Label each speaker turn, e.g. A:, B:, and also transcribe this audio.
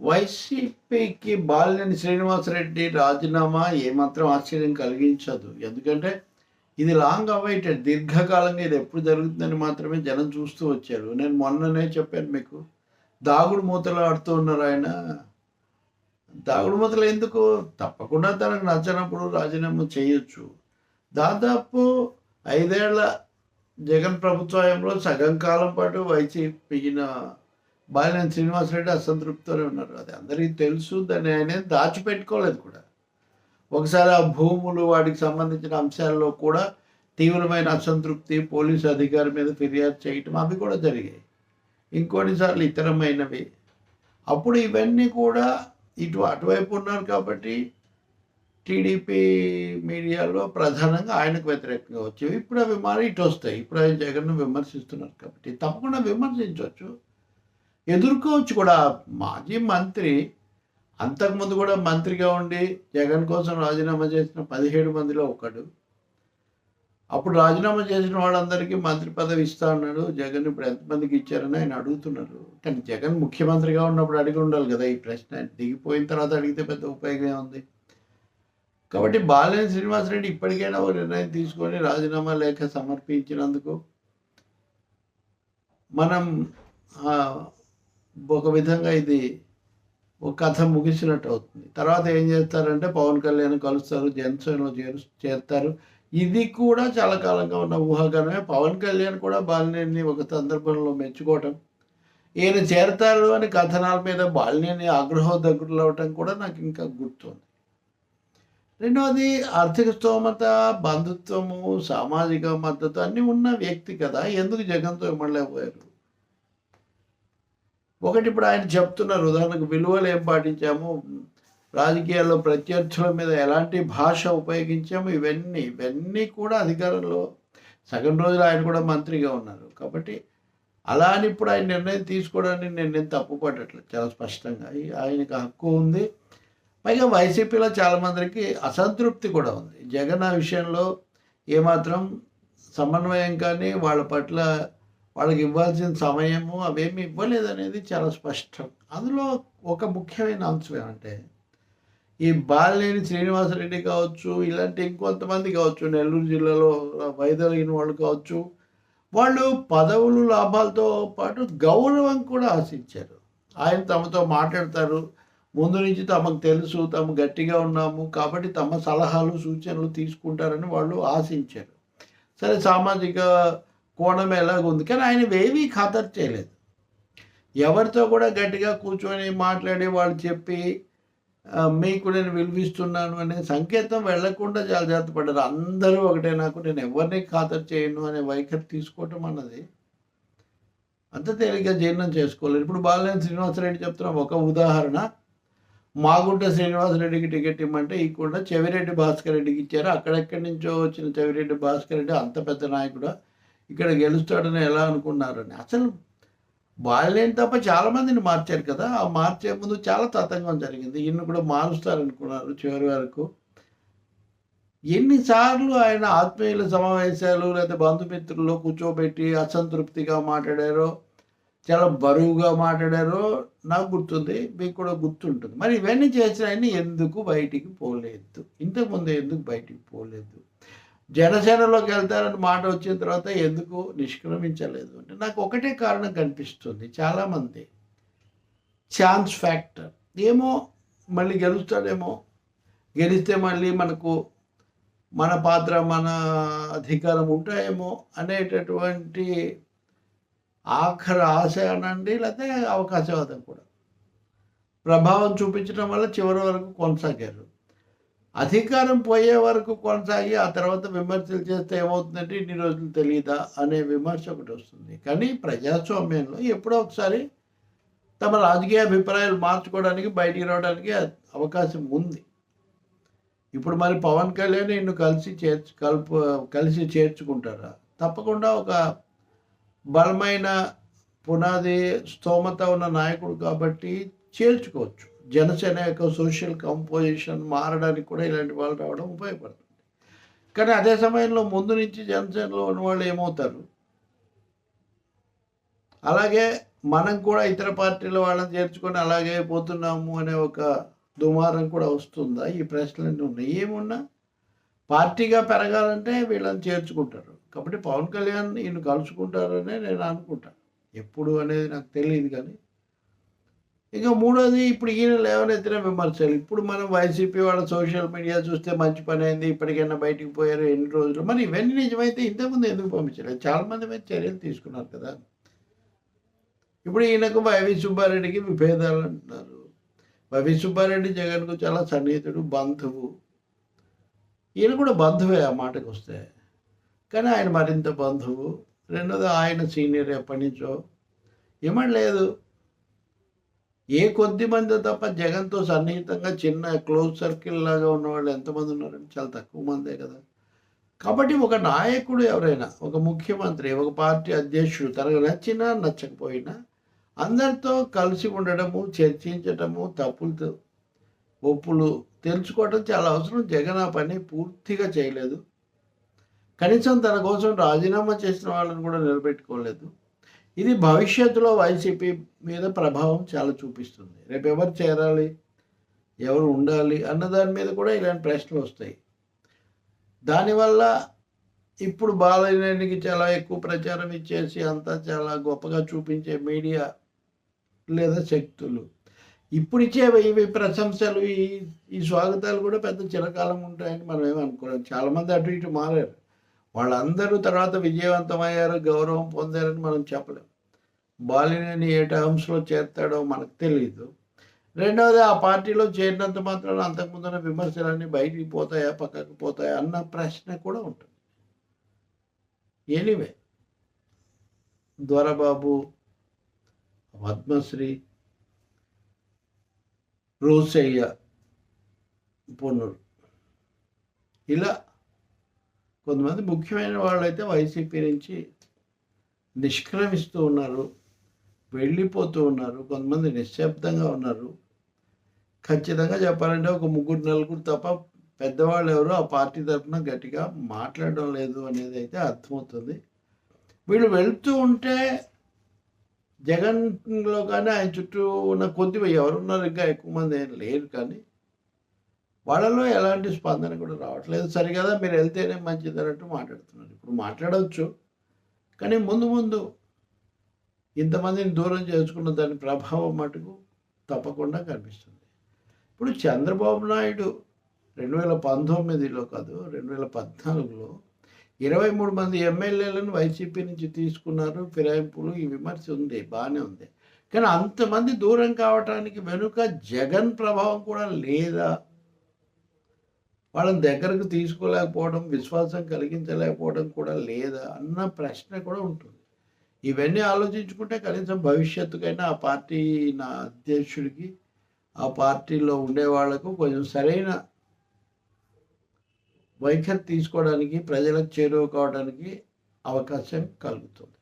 A: వైసీపీకి బాలినేని శ్రీనివాసరెడ్డి రాజీనామా ఏమాత్రం ఆశ్చర్యం కలిగించదు. ఎందుకంటే ఇది లాంగ్ అవైటెడ్ దీర్ఘకాలంగా ఇది ఎప్పుడు జరుగుతుందని మాత్రమే జనం చూస్తూ వచ్చారు. నేను మొన్ననే చెప్పాను మీకు. దాగుడు మూతలు ఆడుతూ ఉన్నారు ఆయన. దాగుడు మూతలు ఎందుకు? తప్పకుండా తనకు నచ్చినప్పుడు రాజీనామా చేయొచ్చు. దాదాపు ఐదేళ్ళ జగన్ ప్రభుత్వంలో సగం కాలం పాటు వైసీపీన బాలినేని శ్రీనివాసరెడ్డి అసంతృప్తితోనే ఉన్నారు. అది అందరికీ తెలుసు దాన్ని ఆయన దాచిపెట్టుకోలేదు కూడా. ఒకసారి ఆ భూములు వాటికి సంబంధించిన అంశాల్లో కూడా తీవ్రమైన అసంతృప్తి పోలీసు అధికారి మీద ఫిర్యాదు చేయటం అవి కూడా జరిగాయి. ఇంకొన్నిసార్లు ఇతరమైనవి. అప్పుడు ఇవన్నీ కూడా ఇటు అటువైపు ఉన్నారు కాబట్టి టీడీపీ మీడియాలో ప్రధానంగా ఆయనకు వ్యతిరేకంగా వచ్చేవి. ఇప్పుడు అవి మారి ఇటు వస్తాయి. ఇప్పుడు ఆయన జగన్ను విమర్శిస్తున్నారు కాబట్టి తప్పకుండా విమర్శించవచ్చు. ఎదుర్కోవచ్చు కూడా. మాజీ మంత్రి అంతకుముందు కూడా మంత్రిగా ఉండి జగన్ కోసం రాజీనామా చేసిన పదిహేడు మందిలో ఒకడు. అప్పుడు రాజీనామా చేసిన వాళ్ళందరికీ మంత్రి పదవి ఇస్తా అన్నాడు. జగన్ ఇప్పుడు ఎంతమందికి ఇచ్చారని ఆయన అడుగుతున్నారు. కానీ జగన్ ముఖ్యమంత్రిగా ఉన్నప్పుడు అడిగి ఉండాలి కదా ఈ ప్రశ్న. దిగిపోయిన తర్వాత అడిగితే పెద్ద ఉపయోగం ఉంది కాబట్టి బాలినేని శ్రీనివాసరెడ్డి ఇప్పటికైనా ఒక నిర్ణయం తీసుకొని రాజీనామా లేఖ సమర్పించినందుకు మనం ఒక విధంగా ఇది ఒక కథ ముగిసినట్టు అవుతుంది. తర్వాత ఏం చేస్తారంటే పవన్ కళ్యాణ్ కలుస్తారు జనసేనలో చేరు చేస్తారు ఇది కూడా చాలా కాలంగా ఉన్న ఊహాగానమే. పవన్ కళ్యాణ్ కూడా బాలినేని ఒక సందర్భంలో మెచ్చుకోవటం. ఈయన చేరతారు అని కథనాల మీద బాలినేని ఆగ్రహోదగ్గులు అవటం కూడా నాకు ఇంకా గుర్తుంది. రెండవది ఆర్థిక స్తోమత బంధుత్వము సామాజిక మద్దతు అన్నీ ఉన్న వ్యక్తి కదా. ఎందుకు జగన్తో ఇమ్మడలేకపోయారు ఒకటి ఇప్పుడు ఆయన చెప్తున్నారు ఉదాహరణకు విలువలు ఏం పాటించాము? రాజకీయాల్లో ప్రత్యర్థుల మీద ఎలాంటి భాష ఉపయోగించాము? ఇవన్నీ ఇవన్నీ కూడా అధికారంలో సగం రోజులు ఆయన కూడా మంత్రిగా ఉన్నారు. కాబట్టి అలా అని ఇప్పుడు ఆయన నిర్ణయం తీసుకోవడానికి నేను నేను తప్పు చాలా స్పష్టంగా. ఆయనకు హక్కు ఉంది. పైగా వైసీపీలో చాలామందికి అసంతృప్తి కూడా ఉంది. జగన్ ఆ విషయంలో ఏమాత్రం సమన్వయం కానీ వాళ్ళ పట్ల వాళ్ళకి ఇవ్వాల్సిన సమయము అవేమి ఇవ్వలేదనేది చాలా స్పష్టం. అందులో ఒక ముఖ్యమైన అంశం ఏమంటే ఈ బాలినేని శ్రీనివాసరెడ్డి కావచ్చు ఇలాంటి ఇంకొంతమంది కావచ్చు నెల్లూరు జిల్లాలో వైదొలిగిన వాళ్ళు కావచ్చు వాళ్ళు పదవులు లాభాలతో పాటు గౌరవం కూడా ఆశించారు. ఆయన తమతో మాట్లాడతారు. ముందు నుంచి తమకు తెలుసు తాము గట్టిగా ఉన్నాము కాబట్టి తమ సలహాలు సూచనలు తీసుకుంటారని వాళ్ళు ఆశించారు. సరే సామాజిక కోణం ఎలాగుంది కానీ ఆయన ఏవీ ఖాతరు చేయలేదు. ఎవరితో కూడా గట్టిగా కూర్చొని మాట్లాడి వాళ్ళు చెప్పి మీకు నేను విలువిస్తున్నాను అనే సంకేతం వెళ్ళకుండా చాలా జాగ్రత్త పడ్డారు. అందరూ ఒకటే నాకు నేను ఎవరిని ఖాతరు చేయను అనే వైఖరి తీసుకోవటం అన్నది అంత తేలిగ్గా జీర్ణం చేసుకోలేదు ఇప్పుడు బాలనేని శ్రీనివాసరెడ్డి చెప్తున్నాం ఒక ఉదాహరణ మాగుంట శ్రీనివాసరెడ్డికి టికెట్ ఇమ్మంటే కూడా చెవిరెడ్డి భాస్కర్ రెడ్డికి ఇచ్చారు. అక్కడెక్కడి నుంచో వచ్చిన చెవిరెడ్డి భాస్కర్ రెడ్డి అంత పెద్ద నాయకుడు ఇక్కడ గెలుస్తాడని ఎలా అనుకున్నారని. అసలు వాళ్ళేం తప్ప చాలా మందిని మార్చారు కదా. ఆ మార్చే ముందు చాలా తతంగం జరిగింది. ఈయన కూడా మారుస్తారనుకున్నారు చివరి వరకు. ఎన్నిసార్లు ఆయన ఆత్మీయుల సమావేశాలు లేదా బంధుమిత్రుల్లో కూర్చోబెట్టి అసంతృప్తిగా మాట్లాడారో చాలా బరువుగా మాట్లాడారో నాకు గుర్తుంది. మీకు కూడా గుర్తుంటుంది. మరి ఇవన్నీ చేసిన ఆయన ఎందుకు బయటికి పోలేదు? ఇంతకుముందు ఎందుకు బయటికి పోలేదు? జనసేనలోకి వెళ్తారని మాట వచ్చిన తర్వాత ఎందుకు నిష్క్రమించలేదు అంటే నాకు ఒకటే కారణం కనిపిస్తుంది చాలామంది. Chance factor. ఏమో మళ్ళీ గెలుస్తాడేమో. గెలిస్తే మళ్ళీ మనకు మన పాత్ర మన అధికారం ఉంటాయేమో అనేటటువంటి ఆఖరి ఆశ అనండి లేకపోతే అవకాశవాదం కూడా. ప్రభావం చూపించడం వల్ల చివరి వరకు కొనసాగారు. అధికారం పోయే వరకు కొనసాగి ఆ తర్వాత విమర్శలు చేస్తే ఏమవుతుందంటే ఇన్ని రోజులు తెలియదా అనే విమర్శ ఒకటి వస్తుంది. కానీ ప్రజాస్వామ్యంలో ఎప్పుడో ఒకసారి తమ రాజకీయ అభిప్రాయాలు మార్చుకోవడానికి బయటికి రావడానికి అవకాశం ఉంది. ఇప్పుడు మరి పవన్ కళ్యాణ్ నిన్ను కలిసి చేర్చు కలుపు కలిసి చేర్చుకుంటారా? తప్పకుండా ఒక బలమైన పునాది స్తోమత ఉన్న నాయకుడు కాబట్టి చేర్చుకోవచ్చు. జనసేన యొక్క సోషల్ కంపోజిషన్ మారడానికి కూడా ఇలాంటి వాళ్ళు రావడం ఉపయోగపడుతుంది. కానీ అదే సమయంలో ముందు నుంచి జనసేనలో ఉన్న వాళ్ళు ఏమవుతారు? అలాగే మనం కూడా ఇతర పార్టీల వాళ్ళని చేర్చుకొని అలాగే పోతున్నాము అనే ఒక దుమారం కూడా వస్తుందా? ఈ ప్రశ్నలన్నీ ఉన్నాయి. ఏమున్నా? పార్టీగా పెరగాలంటే వీళ్ళని చేర్చుకుంటారు. కాబట్టి పవన్ కళ్యాణ్ ఈయన కలుసుకుంటారనే నేను అనుకుంటాను. ఎప్పుడు అనేది నాకు తెలియదు కానీ ఇంకా మూడోది ఇప్పుడు ఈయన లేవనెత్తిన విమర్శలు. ఇప్పుడు మనం వైసీపీ వాళ్ళ సోషల్ మీడియా చూస్తే మంచి పని అయింది ఇప్పటికైనా బయటికి పోయారు ఎన్ని రోజులు? మరి ఇవన్నీ నిజమైతే ఇంతకుముందు ఎందుకు పంపించలేదు? చాలామంది మీద చర్యలు తీసుకున్నారు కదా. ఇప్పుడు ఈయనకు వైవి సుబ్బారెడ్డికి విభేదాలు అంటున్నారు. వైవి సుబ్బారెడ్డి జగన్కు చాలా సన్నిహితుడు బంధువు. ఈయన కూడా బంధువే ఆ మాటకు వస్తే. కానీ ఆయన మరింత బంధువు. రెండోది ఆయన సీనియర్ ఎప్పటి నుంచో. ఏమని లేదు. ఏ కొద్ది మంది తప్ప జగన్తో సన్నిహితంగా చిన్న క్లోజ్ సర్కిల్ లాగా ఉన్నవాళ్ళు ఎంతమంది ఉన్నారంటే చాలా తక్కువ మందే కదా. కాబట్టి ఒక నాయకుడు ఎవరైనా ఒక ముఖ్యమంత్రి ఒక పార్టీ అధ్యక్షుడు తనకు నచ్చినా నచ్చకపోయినా అందరితో కలిసి ఉండడము చర్చించటము తప్పులతో ఒప్పులు తెలుసుకోవడం చాలా అవసరం. జగన్ ఆ పని పూర్తిగా చేయలేదు. కనీసం తన కోసం రాజీనామా చేసిన వాళ్ళని కూడా నిలబెట్టుకోలేదు. ఇది భవిష్యత్తులో వైసీపీ మీద ప్రభావం చాలా చూపిస్తుంది. రేపు ఎవరు చేరాలి? ఎవరు ఉండాలి? అన్న దాని మీద కూడా ఇలాంటి ప్రశ్నలు వస్తాయి. దానివల్ల ఇప్పుడు బాలయ్యకి చాలా ఎక్కువ ప్రచారం ఇచ్చేసి అంతా చాలా గొప్పగా చూపించే మీడియా లేదా శక్తులు. ఇప్పుడు ఇచ్చే ఇవి ప్రశంసలు ఈ ఈ స్వాగతాలు కూడా పెద్ద చిరకాలం ఉంటాయని మనం ఏమనుకోలేం చాలామంది అటు ఇటు మారారు. వాళ్ళందరూ తర్వాత విజయవంతమయ్యారు గౌరవం పొందారని మనం చెప్పలేం. బాలినేని ఏ టర్మ్స్లో చేస్తాడో మనకు తెలియదు రెండవది ఆ పార్టీలో చేరినంత మాత్రం అంతకుముందున్న విమర్శలన్నీ బయటికి పోతాయా పక్కకు పోతాయా అన్న ప్రశ్న కూడా ఉంటుంది. ఎనివే దొరబాబు పద్మశ్రీ రోసయ్య పొన్నూరు. ఇలా కొంతమంది ముఖ్యమైన వాళ్ళైతే వైసీపీ నుంచి నిష్క్రమిస్తూ ఉన్నారు వెళ్ళిపోతూ ఉన్నారు కొంతమంది నిశ్శబ్దంగా ఉన్నారు. ఖచ్చితంగా చెప్పాలంటే ఒక ముగ్గురు నలుగురు తప్ప పెద్దవాళ్ళు ఎవరు ఆ పార్టీ తరఫున గట్టిగా మాట్లాడడం లేదు అనేది అయితే అర్థమవుతుంది. వీళ్ళు వెళ్తూ ఉంటే జగన్లో కానీ ఆయన చుట్టూ ఉన్న కొద్ది ఎవరున్నారు ఇంకా ఎక్కువ మంది ఏం లేరు కానీ వాళ్ళలో ఎలాంటి స్పందన కూడా రావట్లేదు. సరిగదా మీరు వెళ్తేనే మంచిది అన్నట్టు మాట్లాడుతున్నారు. ఇప్పుడు మాట్లాడవచ్చు. కానీ ముందు ముందు ఇంతమందిని దూరం చేసుకున్న దాని ప్రభావం మటుకు తప్పకుండా కనిపిస్తుంది. ఇప్పుడు చంద్రబాబు నాయుడు రెండు వేల పంతొమ్మిదిలో కాదు రెండు వేల పద్నాలుగులో ఇరవై మూడు మంది ఎమ్మెల్యేలను వైసీపీ నుంచి తీసుకున్నారు. ఫిరాయింపులు ఈ విమర్శ ఉంది బాగానే ఉంది. కానీ అంతమంది దూరం కావటానికి వెనుక జగన్ ప్రభావం కూడా లేదా? వాళ్ళని దగ్గరకు తీసుకోలేకపోవడం విశ్వాసం కలిగించలేకపోవడం కూడా లేదా అన్న ప్రశ్న కూడా ఉంటుంది. ఇవన్నీ ఆలోచించుకుంటే కనీసం భవిష్యత్తుకైనా ఆ పార్టీ నా అధ్యక్షుడికి ఆ పార్టీలో ఉండే వాళ్ళకు కొంచెం సరైన వైఖరి తీసుకోవడానికి ప్రజలకు చేరువ కావడానికి అవకాశం కలుగుతుంది.